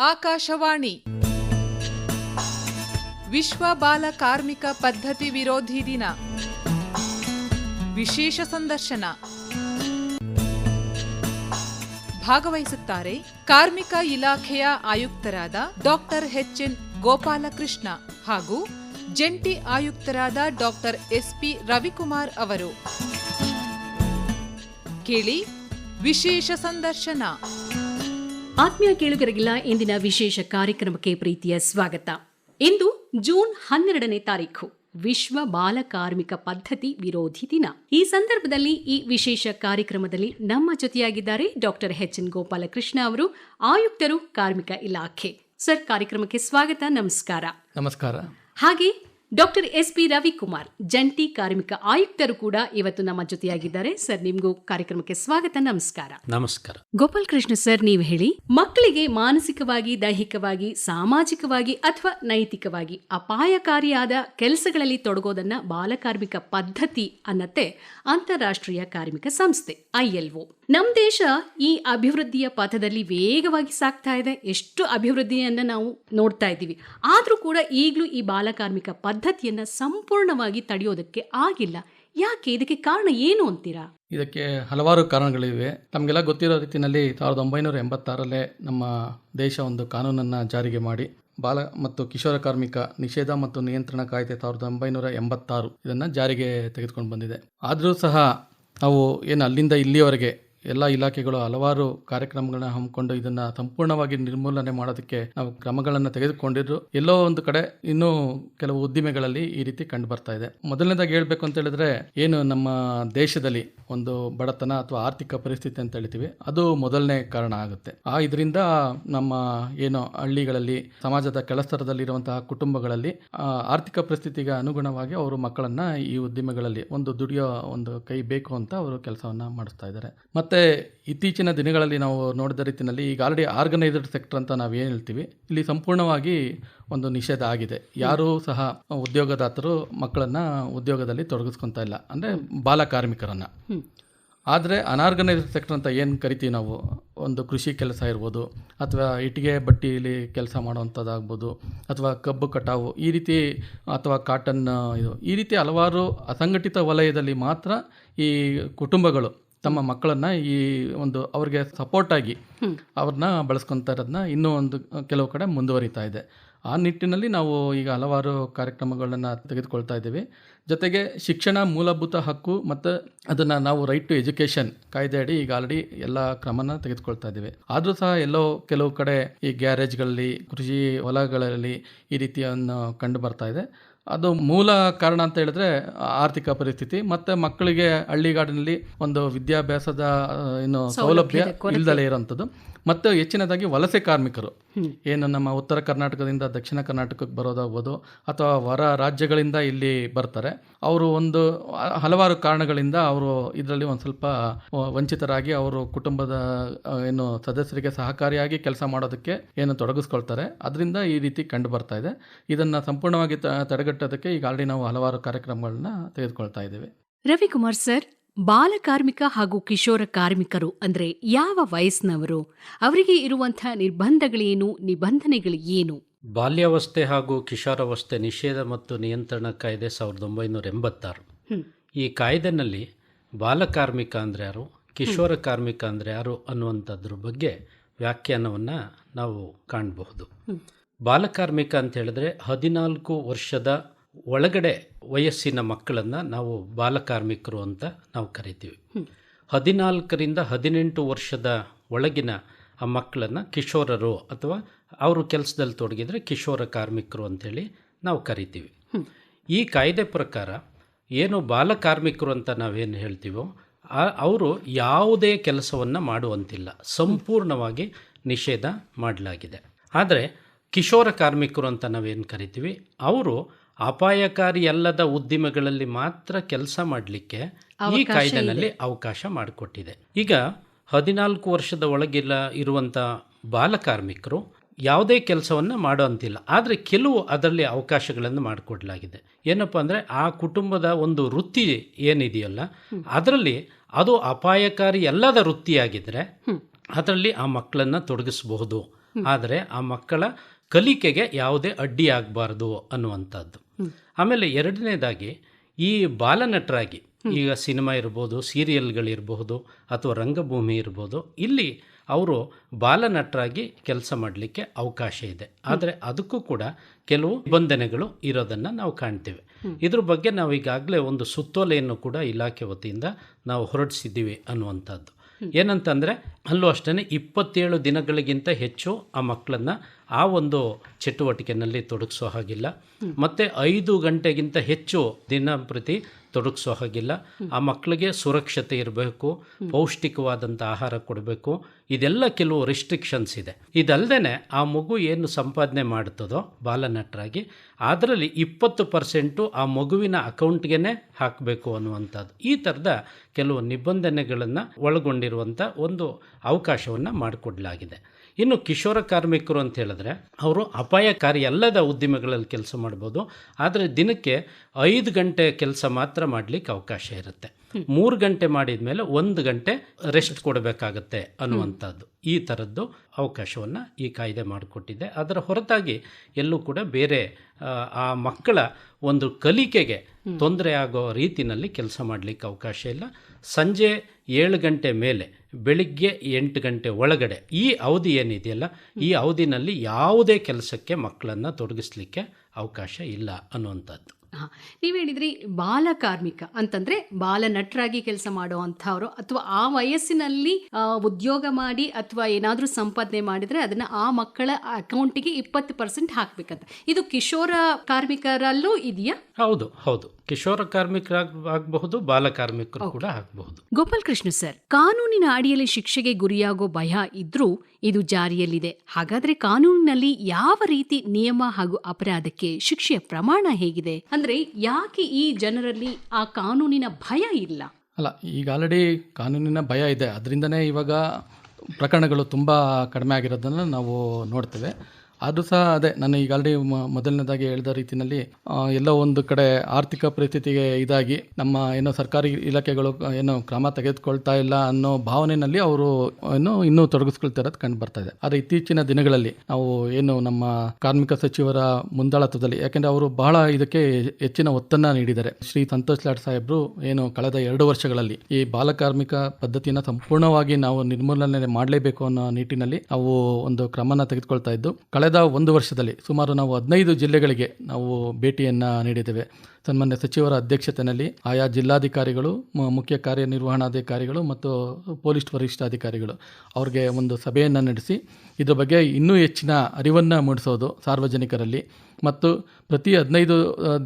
ಆಕಾಶವಾಣಿ. ವಿಶ್ವ ಬಾಲ ಕಾರ್ಮಿಕ ಪದ್ಧತಿ ವಿರೋಧಿ ದಿನ. ವಿಶೇಷ ಸಂದರ್ಶನ. ಭಾಗವಹಿಸುತ್ತಾರೆ ಕಾರ್ಮಿಕ ಇಲಾಖೆಯ ಆಯುಕ್ತರಾದ ಡಾಕ್ಟರ್ ಎನ್ ಗೋಪಾಲಕೃಷ್ಣ ಹಾಗೂ ಜಂಟಿ ಆಯುಕ್ತರಾದ ಡಾಕ್ಟರ್ ಎಸ್ಪಿ ರವಿಕುಮಾರ್ ಅವರು. ಕೇಳಿ ವಿಶೇಷ ಸಂದರ್ಶನ. ಆತ್ಮೀಯ ಕೇಳುಗರಿಗೆಲ್ಲ ಇಂದಿನ ವಿಶೇಷ ಕಾರ್ಯಕ್ರಮಕ್ಕೆ ಪ್ರೀತಿಯ ಸ್ವಾಗತ. ಇಂದು ಜೂನ್ ಹನ್ನೆರಡನೇ ತಾರೀಖು ವಿಶ್ವ ಬಾಲ ಕಾರ್ಮಿಕ ಪದ್ಧತಿ ವಿರೋಧಿ ದಿನ. ಈ ಸಂದರ್ಭದಲ್ಲಿ ಈ ವಿಶೇಷ ಕಾರ್ಯಕ್ರಮದಲ್ಲಿ ನಮ್ಮ ಜೊತೆಯಾಗಿದ್ದಾರೆ ಡಾಕ್ಟರ್ ಎಚ್ ಎನ್ ಗೋಪಾಲಕೃಷ್ಣ ಅವರು ಆಯುಕ್ತರು ಕಾರ್ಮಿಕ ಇಲಾಖೆ. ಸರ್ ಕಾರ್ಯಕ್ರಮಕ್ಕೆ ಸ್ವಾಗತ ನಮಸ್ಕಾರ. ನಮಸ್ಕಾರ. ಹಾಗೆ ಡಾಕ್ಟರ್ ಎಸ್ ಪಿ ರವಿಕುಮಾರ್ ಜಂಟಿ ಕಾರ್ಮಿಕ ಆಯುಕ್ತರು ಕೂಡ ಇವತ್ತು ನಮ್ಮ ಜೊತೆಯಾಗಿದ್ದಾರೆ. ಸರ್ ನಿಮ್ಗೂ ಕಾರ್ಯಕ್ರಮಕ್ಕೆ ಸ್ವಾಗತ ನಮಸ್ಕಾರ. ನಮಸ್ಕಾರ. ಗೋಪಾಲ್ ಕೃಷ್ಣ ಸರ್ ನೀವು ಹೇಳಿ ಮಕ್ಕಳಿಗೆ ಮಾನಸಿಕವಾಗಿ ದೈಹಿಕವಾಗಿ ಸಾಮಾಜಿಕವಾಗಿ ಅಥವಾ ನೈತಿಕವಾಗಿ ಅಪಾಯಕಾರಿಯಾದ ಕೆಲಸಗಳಲ್ಲಿ ತೊಡಗೋದನ್ನ ಬಾಲಕಾರ್ಮಿಕ ಪದ್ಧತಿ ಅನ್ನತ್ತೆ ಅಂತಾರಾಷ್ಟ್ರೀಯ ಕಾರ್ಮಿಕ ಸಂಸ್ಥೆ ಐಎಲ್ಒ. ನಮ್ ದೇಶ ಈ ಅಭಿವೃದ್ಧಿಯ ಪಥದಲ್ಲಿ ವೇಗವಾಗಿ ಸಾಗ್ತಾ ಇದೆ. ಎಷ್ಟು ಅಭಿವೃದ್ಧಿಯನ್ನ ನಾವು ನೋಡ್ತಾ ಇದ್ದೀವಿ. ಆದ್ರೂ ಕೂಡ ಈಗಲೂ ಈ ಬಾಲಕಾರ್ಮಿಕ ಪದ್ಧತಿಯನ್ನ ಸಂಪೂರ್ಣವಾಗಿ ತಡೆಯೋದಕ್ಕೆ ಆಗಿಲ್ಲ. ಯಾಕೆ? ಇದಕ್ಕೆ ಕಾರಣ ಏನು ಅಂತೀರಾ? ಇದಕ್ಕೆ ಹಲವಾರು ಕಾರಣಗಳಿವೆ. ತಮಗೆಲ್ಲ ಗೊತ್ತಿರೋ ರೀತಿಯಲ್ಲಿ ಸಾವಿರದ ಒಂಬೈನೂರ ಎಂಬತ್ತಾರಲ್ಲೇ ನಮ್ಮ ದೇಶ ಒಂದು ಕಾನೂನನ್ನು ಜಾರಿಗೆ ಮಾಡಿ, ಬಾಲ ಮತ್ತು ಕಿಶೋರ ಕಾರ್ಮಿಕ ನಿಷೇಧ ಮತ್ತು ನಿಯಂತ್ರಣ ಕಾಯ್ದೆ ಸಾವಿರದ ಒಂಬೈನೂರ ಎಂಬತ್ತಾರು ಇದನ್ನು ಜಾರಿಗೆ ತೆಗೆದುಕೊಂಡು ಬಂದಿದೆ. ಆದರೂ ಸಹ ನಾವು ಏನು ಅಲ್ಲಿಂದ ಇಲ್ಲಿಯವರೆಗೆ ಎಲ್ಲ ಇಲಾಖೆಗಳು ಹಲವಾರು ಕಾರ್ಯಕ್ರಮಗಳನ್ನ ಹಮ್ಮಿಕೊಂಡು ಇದನ್ನ ಸಂಪೂರ್ಣವಾಗಿ ನಿರ್ಮೂಲನೆ ಮಾಡೋದಕ್ಕೆ ನಾವು ಕ್ರಮಗಳನ್ನು ತೆಗೆದುಕೊಂಡಿದ್ರು. ಎಲ್ಲೋ ಒಂದು ಕಡೆ ಇನ್ನೂ ಕೆಲವು ಉದ್ದಿಮೆಗಳಲ್ಲಿ ಈ ರೀತಿ ಕಂಡು ಬರ್ತಾ ಇದೆ. ಮೊದಲನೇದಾಗಿ ಹೇಳ್ಬೇಕು ಅಂತ ಹೇಳಿದ್ರೆ ಏನು ನಮ್ಮ ದೇಶದಲ್ಲಿ ಒಂದು ಬಡತನ ಅಥವಾ ಆರ್ಥಿಕ ಪರಿಸ್ಥಿತಿ ಅಂತ ಹೇಳ್ತೀವಿ, ಅದು ಮೊದಲನೇ ಕಾರಣ ಆಗುತ್ತೆ. ಆ ಇದರಿಂದ ನಮ್ಮ ಏನು ಹಳ್ಳಿಗಳಲ್ಲಿ, ಸಮಾಜದ ಕೆಳಸ್ತರದಲ್ಲಿರುವಂತಹ ಕುಟುಂಬಗಳಲ್ಲಿ ಆರ್ಥಿಕ ಪರಿಸ್ಥಿತಿಗೆ ಅನುಗುಣವಾಗಿ ಅವರು ಮಕ್ಕಳನ್ನ ಈ ಉದ್ದಿಮೆಗಳಲ್ಲಿ ಒಂದು ದುಡಿಯೋ ಒಂದು ಕೈ ಬೇಕು ಅಂತ ಅವರು ಕೆಲಸವನ್ನ ಮಾಡಿಸ್ತಾ ಇದ್ದಾರೆ. ಮತ್ತೆ ಇತ್ತೀಚಿನ ದಿನಗಳಲ್ಲಿ ನಾವು ನೋಡಿದ ರೀತಿಯಲ್ಲಿ ಈಗ ಆಲ್ರೆಡಿ ಆರ್ಗನೈಸ್ಡ್ ಸೆಕ್ಟರ್ ಅಂತ ನಾವು ಏನು ಹೇಳ್ತೀವಿ ಇಲ್ಲಿ ಸಂಪೂರ್ಣವಾಗಿ ಒಂದು ನಿಷೇಧ ಆಗಿದೆ. ಯಾರೂ ಸಹ ಉದ್ಯೋಗದಾತರು ಮಕ್ಕಳನ್ನು ಉದ್ಯೋಗದಲ್ಲಿ ತೊಡಗಿಸ್ಕೊತಾ ಇಲ್ಲ. ಅಂದರೆ ಬಾಲ ಕಾರ್ಮಿಕರನ್ನು. ಆದರೆ ಅನಾರ್ಗನೈಸ್ಡ್ ಸೆಕ್ಟರ್ ಅಂತ ಏನು ಕರಿತೀವಿ ನಾವು? ಒಂದು ಕೃಷಿ ಕೆಲಸ ಇರ್ಬೋದು ಅಥವಾ ಇಟ್ಟಿಗೆ ಬಟ್ಟಿಯಲ್ಲಿ ಕೆಲಸ ಮಾಡುವಂಥದ್ದಾಗ್ಬೋದು ಅಥವಾ ಕಬ್ಬು ಕಟಾವು ಈ ರೀತಿ ಅಥವಾ ಕಾಟನ್ ಇದು ಈ ರೀತಿ ಹಲವಾರು ಅಸಂಘಟಿತ ವಲಯದಲ್ಲಿ ಮಾತ್ರ ಈ ಕುಟುಂಬಗಳು ತಮ್ಮ ಮಕ್ಕಳನ್ನ ಈ ಒಂದು ಅವ್ರಿಗೆ ಸಪೋರ್ಟ್ ಆಗಿ ಅವ್ರನ್ನ ಬಳಸ್ಕೊತಾ ಇರೋದನ್ನ ಇನ್ನೂ ಒಂದು ಕೆಲವು ಕಡೆ ಮುಂದುವರಿತಾ ಇದೆ. ಆ ನಿಟ್ಟಿನಲ್ಲಿ ನಾವು ಈಗ ಹಲವಾರು ಕಾರ್ಯಕ್ರಮಗಳನ್ನು ತೆಗೆದುಕೊಳ್ತಾ ಇದ್ದೀವಿ. ಜೊತೆಗೆ ಶಿಕ್ಷಣ ಮೂಲಭೂತ ಹಕ್ಕು ಮತ್ತು ಅದನ್ನು ನಾವು ರೈಟ್ ಟು ಎಜುಕೇಷನ್ ಕಾಯ್ದೆ ಅಡಿ ಈಗ ಆಲ್ರೆಡಿ ಎಲ್ಲ ಕ್ರಮನ ತೆಗೆದುಕೊಳ್ತಾ ಇದ್ದೀವಿ. ಆದರೂ ಸಹ ಎಲ್ಲೋ ಕೆಲವು ಕಡೆ ಈ ಗ್ಯಾರೇಜ್ಗಳಲ್ಲಿ ಕೃಷಿ ಹೊಲಗಳಲ್ಲಿ ಈ ರೀತಿಯನ್ನು ಕಂಡು ಬರ್ತಾ ಇದೆ. ಅದು ಮೂಲ ಕಾರಣ ಅಂತ ಹೇಳಿದ್ರೆ ಆರ್ಥಿಕ ಪರಿಸ್ಥಿತಿ ಮತ್ತೆ ಮಕ್ಕಳಿಗೆ ಹಳ್ಳಿಗಾಡಿನಲ್ಲಿ ಒಂದು ವಿದ್ಯಾಭ್ಯಾಸದ ಏನು ಸೌಲಭ್ಯ ಇಲ್ದಲೇ ಇರೋಂಥದ್ದು. ಮತ್ತು ಹೆಚ್ಚಿನದಾಗಿ ವಲಸೆ ಕಾರ್ಮಿಕರು. ಏನು ನಮ್ಮ ಉತ್ತರ ಕರ್ನಾಟಕದಿಂದ ದಕ್ಷಿಣ ಕರ್ನಾಟಕಕ್ಕೆ ಬರೋದಾಗ್ಬೋದು ಅಥವಾ ಹೊರ ರಾಜ್ಯಗಳಿಂದ ಇಲ್ಲಿ ಬರ್ತಾರೆ. ಅವರು ಒಂದು ಹಲವಾರು ಕಾರಣಗಳಿಂದ ಅವರು ಇದರಲ್ಲಿ ಒಂದು ಸ್ವಲ್ಪ ವಂಚಿತರಾಗಿ ಅವರು ಕುಟುಂಬದ ಏನು ಸದಸ್ಯರಿಗೆ ಸಹಕಾರಿಯಾಗಿ ಕೆಲಸ ಮಾಡೋದಕ್ಕೆ ಏನು ತೊಡಗಿಸ್ಕೊಳ್ತಾರೆ. ಅದರಿಂದ ಈ ರೀತಿ ಕಂಡು ಬರ್ತಾ ಇದೆ. ಇದನ್ನು ಸಂಪೂರ್ಣವಾಗಿ ತ- ತಡೆಗಟ್ಟೋದಕ್ಕೆ ಈಗ ಆಲ್ರೆಡಿ ನಾವು ಹಲವಾರು ಕಾರ್ಯಕ್ರಮಗಳನ್ನ ತೆಗೆದುಕೊಳ್ತಾ ಇದ್ದೀವಿ. ರವಿಕುಮಾರ್ ಸರ್ ಬಾಲ ಕಾರ್ಮಿಕ ಹಾಗೂ ಕಿಶೋರ ಕಾರ್ಮಿಕರು ಅಂದರೆ ಯಾವ ವಯಸ್ಸಿನವರು? ಅವರಿಗೆ ಇರುವಂತಹ ನಿರ್ಬಂಧಗಳೇನು? ನಿಬಂಧನೆಗಳು ಏನು? ಬಾಲ್ಯಾವಸ್ಥೆ ಹಾಗೂ ಕಿಶೋರಾವಸ್ಥೆ ನಿಷೇಧ ಮತ್ತು ನಿಯಂತ್ರಣ ಕಾಯ್ದೆ ಸಾವಿರದ ಒಂಬೈನೂರ ಎಂಬತ್ತಾರು. ಈ ಕಾಯ್ದೆನಲ್ಲಿ ಬಾಲಕಾರ್ಮಿಕ ಅಂದರೆ ಯಾರು? ಕಿಶೋರ ಕಾರ್ಮಿಕ ಅಂದರೆ ಯಾರು ಅನ್ನುವಂಥದ್ರ ಬಗ್ಗೆ ವ್ಯಾಖ್ಯಾನವನ್ನು ನಾವು ಕಾಣಬಹುದು. ಬಾಲಕಾರ್ಮಿಕ ಅಂತ ಹೇಳಿದ್ರೆ ಹದಿನಾಲ್ಕು ವರ್ಷದ ಒಳಗಡೆ ವಯಸ್ಸಿನ ಮಕ್ಕಳನ್ನು ನಾವು ಬಾಲಕಾರ್ಮಿಕರು ಅಂತ ನಾವು ಕರಿತೀವಿ. ಹದಿನಾಲ್ಕರಿಂದ ಹದಿನೆಂಟು ವರ್ಷದ ಒಳಗಿನ ಆ ಮಕ್ಕಳನ್ನು ಕಿಶೋರರು ಅಥವಾ ಅವರು ಕೆಲಸದಲ್ಲಿ ತೊಡಗಿದರೆ ಕಿಶೋರ ಕಾರ್ಮಿಕರು ಅಂಥೇಳಿ ನಾವು ಕರಿತೀವಿ. ಈ ಕಾಯ್ದೆ ಪ್ರಕಾರ ಏನು ಬಾಲಕಾರ್ಮಿಕರು ಅಂತ ನಾವೇನು ಹೇಳ್ತೀವೋ ಅವರು ಯಾವುದೇ ಕೆಲಸವನ್ನು ಮಾಡುವಂತಿಲ್ಲ. ಸಂಪೂರ್ಣವಾಗಿ ನಿಷೇಧ ಮಾಡಲಾಗಿದೆ. ಆದರೆ ಕಿಶೋರ ಕಾರ್ಮಿಕರು ಅಂತ ನಾವೇನು ಕರಿತೀವಿ? ಅವರು ಅಪಾಯಕಾರಿ ಅಲ್ಲದ ಉದ್ದಿಮೆಗಳಲ್ಲಿ ಮಾತ್ರ ಕೆಲಸ ಮಾಡಲಿಕ್ಕೆ ಈ ಕಾಯ್ದೆನಲ್ಲಿ ಅವಕಾಶ ಮಾಡಿಕೊಟ್ಟಿದೆ. ಈಗ ಹದಿನಾಲ್ಕು ವರ್ಷದ ಒಳಗಿಲ್ಲ ಇರುವಂಥ ಬಾಲಕಾರ್ಮಿಕರು ಯಾವುದೇ ಕೆಲಸವನ್ನು ಮಾಡುವಂತಿಲ್ಲ ಆದರೆ ಕೆಲವು ಅದರಲ್ಲಿ ಅವಕಾಶಗಳನ್ನು ಮಾಡಿಕೊಡ್ಲಾಗಿದೆ. ಏನಪ್ಪ ಅಂದರೆ ಆ ಕುಟುಂಬದ ಒಂದು ವೃತ್ತಿ ಏನಿದೆಯಲ್ಲ ಅದರಲ್ಲಿ ಅದು ಅಪಾಯಕಾರಿ ಎಲ್ಲದ ವೃತ್ತಿಯಾಗಿದ್ದರೆ ಅದರಲ್ಲಿ ಆ ಮಕ್ಕಳನ್ನು ತೊಡಗಿಸಬಹುದು. ಆದರೆ ಆ ಮಕ್ಕಳ ಕಲಿಕೆಗೆ ಯಾವುದೇ ಅಡ್ಡಿ ಆಗಬಾರ್ದು ಅನ್ನುವಂಥದ್ದು. ಆಮೇಲೆ ಎರಡನೇದಾಗಿ ಈ ಬಾಲನಟರಾಗಿ, ಈಗ ಸಿನಿಮಾ ಇರ್ಬೋದು, ಸೀರಿಯಲ್ಗಳಿರಬಹುದು ಅಥವಾ ರಂಗಭೂಮಿ ಇರ್ಬೋದು, ಇಲ್ಲಿ ಅವರು ಬಾಲನಟರಾಗಿ ಕೆಲಸ ಮಾಡಲಿಕ್ಕೆ ಅವಕಾಶ ಇದೆ. ಆದರೆ ಅದಕ್ಕೂ ಕೂಡ ಕೆಲವು ನಿಬಂಧನೆಗಳು ಇರೋದನ್ನು ನಾವು ಕಾಣ್ತೇವೆ. ಇದ್ರ ಬಗ್ಗೆ ನಾವು ಈಗಾಗಲೇ ಒಂದು ಸುತ್ತೋಲೆಯನ್ನು ಕೂಡ ಇಲಾಖೆ ವತಿಯಿಂದ ನಾವು ಹೊರಡಿಸಿದ್ದೀವಿ ಅನ್ನುವಂಥದ್ದು. ಏನಂತಂದರೆ, ಅಲ್ಲೂ ಅಷ್ಟೇ ಇಪ್ಪತ್ತೇಳು ದಿನಗಳಿಗಿಂತ ಹೆಚ್ಚು ಆ ಮಕ್ಕಳನ್ನು ಆ ಒಂದು ಚಟುವಟಿಕೆಯಲ್ಲಿ ತೊಡಗಿಸೋ ಹಾಗಿಲ್ಲ. ಮತ್ತು ಐದು ಗಂಟೆಗಿಂತ ಹೆಚ್ಚು ದಿನ ಪ್ರತಿ ತೊಡಗಿಸೋ ಹಾಗಿಲ್ಲ. ಆ ಮಕ್ಕಳಿಗೆ ಸುರಕ್ಷತೆ ಇರಬೇಕು ಪೌಷ್ಟಿಕವಾದಂಥ ಆಹಾರ ಕೊಡಬೇಕು. ಇದೆಲ್ಲ ಕೆಲವು ರಿಸ್ಟ್ರಿಕ್ಷನ್ಸ್ ಇದೆ. ಇದಲ್ಲದೆ ಆ ಮಗು ಏನು ಸಂಪಾದನೆ ಮಾಡ್ತದೋ ಬಾಲನಟರಾಗಿ, ಅದರಲ್ಲಿ ಇಪ್ಪತ್ತು ಪರ್ಸೆಂಟು ಆ ಮಗುವಿನ ಅಕೌಂಟ್ಗೆ ಹಾಕಬೇಕು ಅನ್ನುವಂಥದ್ದು. ಈ ಥರದ ಕೆಲವು ನಿಬಂಧನೆಗಳನ್ನು ಒಳಗೊಂಡಿರುವಂಥ ಒಂದು ಅವಕಾಶವನ್ನು ಮಾಡಿಕೊಡಲಾಗಿದೆ. ಇನ್ನು ಕಿಶೋರ ಕಾರ್ಮಿಕರು ಅಂತ ಹೇಳಿದ್ರೆ ಅವರು ಅಪಾಯಕಾರಿ ಅಲ್ಲದ ಉದ್ದಿಮೆಗಳಲ್ಲಿ ಕೆಲಸ ಮಾಡ್ಬೋದು. ಆದರೆ ದಿನಕ್ಕೆ ಐದು ಗಂಟೆ ಕೆಲಸ ಮಾತ್ರ ಮಾಡಲಿಕ್ಕೆ ಅವಕಾಶ ಇರುತ್ತೆ. ಮೂರು ಗಂಟೆ ಮಾಡಿದ ಮೇಲೆ ಒಂದು ಗಂಟೆ ರೆಸ್ಟ್ ಕೊಡಬೇಕಾಗತ್ತೆ ಅನ್ನುವಂಥದ್ದು. ಈ ಥರದ್ದು ಅವಕಾಶವನ್ನು ಈ ಕಾಯ್ದೆ ಮಾಡಿಕೊಟ್ಟಿದೆ. ಅದರ ಹೊರತಾಗಿ ಎಲ್ಲೂ ಕೂಡ ಬೇರೆ ಆ, ಆ ಮಕ್ಕಳ ಒಂದು ಕಲಿಕೆಗೆ ತೊಂದರೆ ಆಗೋ ರೀತಿಯಲ್ಲಿ ಕೆಲಸ ಮಾಡಲಿಕ್ಕೆ ಅವಕಾಶ ಇಲ್ಲ. ಸಂಜೆ ಏಳು ಗಂಟೆ ಮೇಲೆ ಬೆಳಿಗ್ಗೆ ಎಂಟು ಗಂಟೆ ಒಳಗಡೆ ಈ ಅವಧಿ ಏನಿದೆಯಲ್ಲ ಈ ಅವಧಿನಲ್ಲಿ ಯಾವುದೇ ಕೆಲಸಕ್ಕೆ ಮಕ್ಕಳನ್ನು ತೊಡಗಿಸ್ಲಿಕ್ಕೆ ಅವಕಾಶ ಇಲ್ಲ ಅನ್ನುವಂಥದ್ದು. ಹಾ. ನೀವು ಹೇಳಿದ್ರಿ ಬಾಲ ಕಾರ್ಮಿಕ ಅಂತಂದ್ರೆ ಬಾಲ ನಟರಾಗಿ ಕೆಲಸ ಮಾಡುವಂತವರು ಅಥವಾ ಆ ವಯಸ್ಸಿನಲ್ಲಿ ಉದ್ಯೋಗ ಮಾಡಿ ಅಥವಾ ಏನಾದರೂ ಸಂಪಾದನೆ ಮಾಡಿದ್ರೆ ಅದನ್ನ ಆ ಮಕ್ಕಳ ಅಕೌಂಟಿಗೆ ಇಪ್ಪತ್ತು ಪರ್ಸೆಂಟ್ ಹಾಕ್ಬೇಕಂತ. ಇದು ಕಿಶೋರ ಕಾರ್ಮಿಕರಲ್ಲೂ ಇದೆಯಾ? ಹೌದು ಹೌದು. ಕಿಶೋರ ಕಾರ್ಮಿಕರ ಆಗಬಹುದು ಬಾಲ ಕಾರ್ಮಿಕರು ಕೂಡ ಆಗಬಹುದು. ಗೋಪಾಲ್ ಕೃಷ್ಣ ಸರ್ ಕಾನೂನಿನ ಅಡಿಯಲ್ಲಿ ಶಿಕ್ಷೆಗೆ ಗುರಿಯಾಗೋ ಭಯ ಇದ್ರೂ ಇದು ಜಾರಿಯಲ್ಲಿದೆ. ಹಾಗಾದ್ರೆ ಕಾನೂನಿನಲ್ಲಿ ಯಾವ ರೀತಿ ನಿಯಮ ಹಾಗೂ ಅಪರಾಧಕ್ಕೆ ಶಿಕ್ಷೆಯ ಪ್ರಮಾಣ ಹೇಗಿದೆ ಅಂದ್ರೆ ಯಾಕೆ ಈ ಜನರಲ್ಲಿ ಆ ಕಾನೂನಿನ ಭಯ ಇಲ್ಲ? ಅಲ್ಲ, ಈಗ ಆಲ್ರೆಡಿ ಕಾನೂನಿನ ಭಯ ಇದೆ. ಅದರಿಂದನೇ ಇವಾಗ ಪ್ರಕರಣಗಳು ತುಂಬ ಕಡಿಮೆ ಆಗಿರೋದನ್ನ ನಾವು ನೋಡ್ತೇವೆ. ಆದರೂ ಸಹ ಅದೇ, ನಾನು ಈಗ ಆಲ್ರೆಡಿ ಮೊದಲನೇದಾಗಿ ಹೇಳಿದ ರೀತಿಯಲ್ಲಿ ಎಲ್ಲ ಒಂದು ಕಡೆ ಆರ್ಥಿಕ ಪರಿಸ್ಥಿತಿಗೆ ಇದಾಗಿ, ನಮ್ಮ ಏನೋ ಸರ್ಕಾರಿ ಇಲಾಖೆಗಳು ಏನೋ ಕ್ರಮ ತೆಗೆದುಕೊಳ್ತಾ ಇಲ್ಲ ಅನ್ನೋ ಭಾವನೆಯಲ್ಲಿ ಅವರು, ಏನು ಇನ್ನೂ ತೊಡಗಿಸ್ಕೊಳ್ತಾ ಇರೋದು ಕಂಡು ಬರ್ತಾ ಇದೆ. ಆದರೆ ಇತ್ತೀಚಿನ ದಿನಗಳಲ್ಲಿ ನಾವು ಏನು ನಮ್ಮ ಕಾರ್ಮಿಕ ಸಚಿವರ ಮುಂದಾಳತ್ವದಲ್ಲಿ, ಯಾಕೆಂದ್ರೆ ಅವರು ಬಹಳ ಇದಕ್ಕೆ ಹೆಚ್ಚಿನ ಒತ್ತನ್ನ ನೀಡಿದ್ದಾರೆ. ಶ್ರೀ ಸಂತೋಷ್ ಲಾಡ್ ಸಾಹೇಬ್ರು ಏನು ಕಳೆದ ಎರಡು ವರ್ಷಗಳಲ್ಲಿ ಈ ಬಾಲಕಾರ್ಮಿಕ ಪದ್ಧತಿನ ಸಂಪೂರ್ಣವಾಗಿ ನಾವು ನಿರ್ಮೂಲನೆ ಮಾಡಲೇಬೇಕು ಅನ್ನೋ ನಿಟ್ಟಿನಲ್ಲಿ ನಾವು ಒಂದು ಕ್ರಮನ ತೆಗೆದುಕೊಳ್ತಾ ಇದ್ದು, ಕಳೆದ ಒಂದು ವರ್ಷದಲ್ಲಿ ಸುಮಾರು ನಾವು ಹದಿನೈದು ಜಿಲ್ಲೆಗಳಿಗೆ ನಾವು ಭೇಟಿಯನ್ನು ನೀಡಿದ್ದೇವೆ. ಸನ್ಮಾನ್ಯ ಸಚಿವರ ಅಧ್ಯಕ್ಷತೆಯಲ್ಲಿ ಆಯಾ ಜಿಲ್ಲಾಧಿಕಾರಿಗಳು ಮುಖ್ಯ ಕಾರ್ಯನಿರ್ವಹಣಾಧಿಕಾರಿಗಳು ಮತ್ತು ಪೊಲೀಸ್ ವರಿಷ್ಠಾಧಿಕಾರಿಗಳು ಅವ್ರಿಗೆ ಒಂದು ಸಭೆಯನ್ನು ನಡೆಸಿ, ಇದ್ರ ಬಗ್ಗೆ ಇನ್ನೂ ಹೆಚ್ಚಿನ ಅರಿವನ್ನು ಮೂಡಿಸೋದು ಸಾರ್ವಜನಿಕರಲ್ಲಿ. ಮತ್ತು ಪ್ರತಿ ಹದಿನೈದು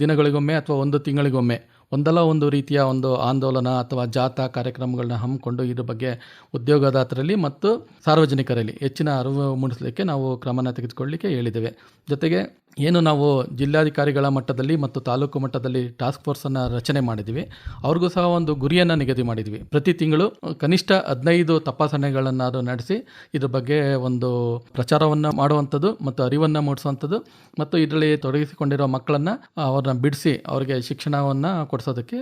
ದಿನಗಳಿಗೊಮ್ಮೆ ಅಥವಾ ಒಂದು ತಿಂಗಳಿಗೊಮ್ಮೆ ಒಂದಲ್ಲ ಒಂದು ರೀತಿಯ ಒಂದು ಆಂದೋಲನ ಅಥವಾ ಜಾಥಾ ಕಾರ್ಯಕ್ರಮಗಳನ್ನ ಹಮ್ಮಿಕೊಂಡು ಇದ್ರ ಬಗ್ಗೆ ಉದ್ಯೋಗದಾತರಲ್ಲಿ ಮತ್ತು ಸಾರ್ವಜನಿಕರಲ್ಲಿ ಹೆಚ್ಚಿನ ಅರಿವು ಮೂಡಿಸಲಿಕ್ಕೆ ನಾವು ಕ್ರಮನ ತೆಗೆದುಕೊಳ್ಳಲಿಕ್ಕೆ ಹೇಳಿದ್ದೇವೆ. ಜೊತೆಗೆ ಏನು ನಾವು ಜಿಲ್ಲಾಧಿಕಾರಿಗಳ ಮಟ್ಟದಲ್ಲಿ ಮತ್ತು ತಾಲೂಕು ಮಟ್ಟದಲ್ಲಿ ಟಾಸ್ಕ್ ಫೋರ್ಸನ್ನು ರಚನೆ ಮಾಡಿದ್ವಿ. ಅವ್ರಿಗೂ ಸಹ ಒಂದು ಗುರಿಯನ್ನು ನಿಗದಿ ಮಾಡಿದ್ವಿ. ಪ್ರತಿ ತಿಂಗಳು ಕನಿಷ್ಠ ಹದಿನೈದು ತಪಾಸಣೆಗಳನ್ನಾದರೂ ನಡೆಸಿ ಇದ್ರ ಬಗ್ಗೆ ಒಂದು ಪ್ರಚಾರವನ್ನು ಮಾಡುವಂಥದ್ದು ಮತ್ತು ಅರಿವನ್ನು ಮೂಡಿಸುವಂಥದ್ದು ಮತ್ತು ಇದರಲ್ಲಿ ತೊಡಗಿಸಿಕೊಂಡಿರೋ ಮಕ್ಕಳನ್ನು ಅವ್ರನ್ನ ಬಿಡಿಸಿ ಅವರಿಗೆ ಶಿಕ್ಷಣವನ್ನು ಕೊಡಿಸೋದಕ್ಕೆ